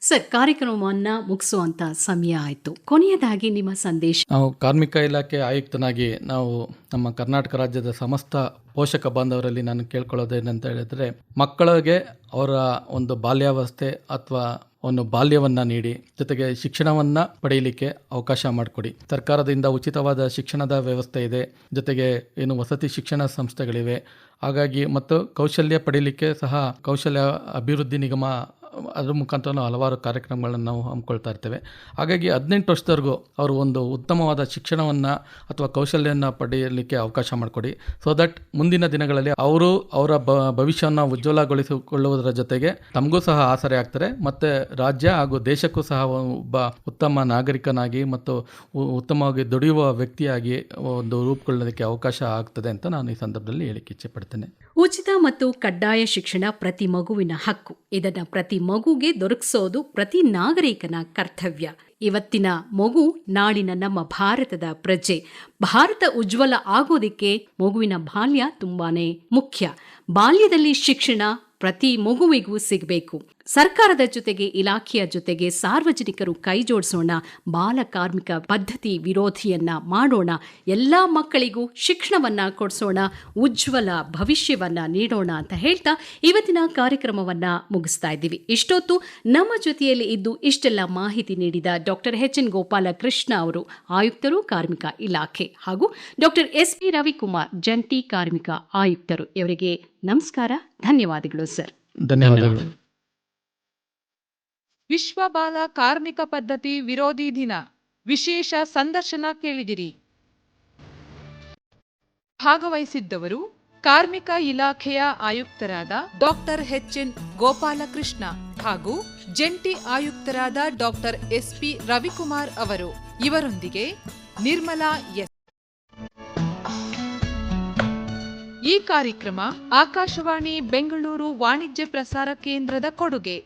ಸರ್ ಕಾರ್ಯಕ್ರಮವನ್ನ ಮುಗಿಸುವಂತ ಸಮಯ ಆಯ್ತು. ಕೊನೆಯದಾಗಿ ನಿಮ್ಮ ಸಂದೇಶ. ನಾವು ಕಾರ್ಮಿಕ ಇಲಾಖೆ ಆಯುಕ್ತನಾಗಿ ನಾವು ನಮ್ಮ ಕರ್ನಾಟಕ ರಾಜ್ಯದ ಸಮಸ್ತ ಪೋಷಕ ಬಾಂಧವರಲ್ಲಿ ನಾನು ಕೇಳ್ಕೊಳ್ಳೋದೇನಂತ ಹೇಳಿದ್ರೆ ಮಕ್ಕಳಿಗೆ ಅವರ ಒಂದು ಬಾಲ್ಯಾವಸ್ಥೆ ಅಥವಾ ಒಂದು ಬಾಲ್ಯವನ್ನ ನೀಡಿ, ಜೊತೆಗೆ ಶಿಕ್ಷಣವನ್ನ ಪಡೆಯಲಿಕ್ಕೆ ಅವಕಾಶ ಮಾಡಿಕೊಡಿ. ಸರ್ಕಾರದಿಂದ ಉಚಿತವಾದ ಶಿಕ್ಷಣದ ವ್ಯವಸ್ಥೆ ಇದೆ. ಜೊತೆಗೆ ಏನು ವಸತಿ ಶಿಕ್ಷಣ ಸಂಸ್ಥೆಗಳಿವೆ. ಹಾಗಾಗಿ ಮತ್ತು ಕೌಶಲ್ಯ ಪಡೀಲಿಕ್ಕೆ ಸಹ ಕೌಶಲ್ಯ ಅಭಿವೃದ್ಧಿ ನಿಗಮ ಅದ್ರ ಮುಖಾಂತರ ಹಲವಾರು ಕಾರ್ಯಕ್ರಮಗಳನ್ನು ನಾವು ಹಮ್ಮಿಕೊಳ್ತಾ ಇರ್ತೇವೆ. ಹಾಗಾಗಿ ಹದಿನೆಂಟು ವರ್ಷದವರೆಗೂ ಅವರು ಒಂದು ಉತ್ತಮವಾದ ಶಿಕ್ಷಣವನ್ನು ಅಥವಾ ಕೌಶಲ್ಯವನ್ನು ಪಡೆಯಲಿಕ್ಕೆ ಅವಕಾಶ ಮಾಡಿಕೊಡಿ. ಸೊ ದಟ್ ಮುಂದಿನ ದಿನಗಳಲ್ಲಿ ಅವರು ಅವರ ಬ, ಭವಿಷ್ಯವನ್ನು ಉಜ್ವಲಗೊಳಿಸಿಕೊಳ್ಳುವುದರ ಜೊತೆಗೆ ತಮಗೂ ಸಹ ಆಸರೆ ಆಗ್ತಾರೆ. ಮತ್ತು ರಾಜ್ಯ ಹಾಗೂ ದೇಶಕ್ಕೂ ಸಹ ಒಬ್ಬ ಉತ್ತಮ ನಾಗರಿಕನಾಗಿ ಮತ್ತು ಉತ್ತಮವಾಗಿ ದುಡಿಯುವ ವ್ಯಕ್ತಿಯಾಗಿ ಒಂದು ರೂಪುಗೊಳ್ಳೋದಕ್ಕೆ ಅವಕಾಶ ಆಗ್ತದೆ ಅಂತ ನಾನು ಈ ಸಂದರ್ಭದಲ್ಲಿ ಹೇಳಿಕೆ ಇಚ್ಛೆ ಪಡ್ತೇನೆ ಉಚಿತ ಮತ್ತು ಕಡ್ಡಾಯ ಶಿಕ್ಷಣ ಪ್ರತಿ ಮಗುವಿನ ಹಕ್ಕು. ಇದನ್ನು ಪ್ರತಿ ಮಗುಗೆ ದೊರಕಿಸೋದು ಪ್ರತಿ ನಾಗರಿಕನ ಕರ್ತವ್ಯ. ಇವತ್ತಿನ ಮಗು ನಾಳಿನ ನಮ್ಮ ಭಾರತದ ಪ್ರಜೆ. ಭಾರತ ಉಜ್ವಲ ಆಗೋದಿಕ್ಕೆ ಮಗುವಿನ ಬಾಲ್ಯ ತುಂಬಾನೇ ಮುಖ್ಯ. ಬಾಲ್ಯದಲ್ಲಿ ಶಿಕ್ಷಣ ಪ್ರತಿ ಮಗುವಿಗೂ ಸಿಗಬೇಕು. ಸರ್ಕಾರದ ಜೊತೆಗೆ ಇಲಾಖೆಯ ಜೊತೆಗೆ ಸಾರ್ವಜನಿಕರು ಕೈಜೋಡಿಸೋಣ ಬಾಲ ಕಾರ್ಮಿಕ ಪದ್ಧತಿ ವಿರೋಧಿಯನ್ನ ಮಾಡೋಣ ಎಲ್ಲ ಮಕ್ಕಳಿಗೂ ಶಿಕ್ಷಣವನ್ನ ಕೊಡಿಸೋಣ ಉಜ್ವಲ ಭವಿಷ್ಯವನ್ನ ನೀಡೋಣ ಅಂತ ಹೇಳ್ತಾ ಇವತ್ತಿನ ಕಾರ್ಯಕ್ರಮವನ್ನ ಮುಗಿಸ್ತಾ ಇದ್ದೀವಿ. ಇಷ್ಟೊತ್ತು ನಮ್ಮ ಜೊತೆಯಲ್ಲಿ ಇದ್ದು ಇಷ್ಟೆಲ್ಲ ಮಾಹಿತಿ ನೀಡಿದ ಡಾಕ್ಟರ್ ಎಚ್ ಎನ್ ಗೋಪಾಲಕೃಷ್ಣ ಅವರು ಆಯುಕ್ತರು ಕಾರ್ಮಿಕ ಇಲಾಖೆ ಹಾಗೂ ಡಾಕ್ಟರ್ ಎಸ್ ಪಿ ರವಿಕುಮಾರ್ ಜಂಟಿ ಕಾರ್ಮಿಕ ಆಯುಕ್ತರು. ಇವರಿಗೆ ನಮಸ್ಕಾರ ಧನ್ಯವಾದಗಳು ಸರ್. ಧನ್ಯವಾದಗಳು. ವಿಶ್ವ ಬಾಲ ಕಾರ್ಮಿಕ ಪದ್ಧತಿ ವಿರೋಧಿ ದಿನ. ವಿಶೇಷ ಸಂದರ್ಶನ ಕೇಳಿದಿರಿ. ಭಾಗವಹಿಸಿದ್ದವರು ಕಾರ್ಮಿಕ ಇಲಾಖೆಯ ಆಯುಕ್ತರಾದ ಡಾಕ್ಟರ್ ಎನ್ ಗೋಪಾಲಕೃಷ್ಣ ಹಾಗೂ ಜಂಟಿ ಆಯುಕ್ತರಾದ ಡಾಕ್ಟರ್ ಎಸ್ ಪಿ ರವಿಕುಮಾರ್ ಅವರು. ಇವರೊಂದಿಗೆ ನಿರ್ಮಲಾ ಎಸ್. ಈ ಕಾರ್ಯಕ್ರಮ ಆಕಾಶವಾಣಿ ಬೆಂಗಳೂರು ವಾಣಿಜ್ಯ ಪ್ರಸಾರ ಕೇಂದ್ರದ ಕೊಡುಗೆ.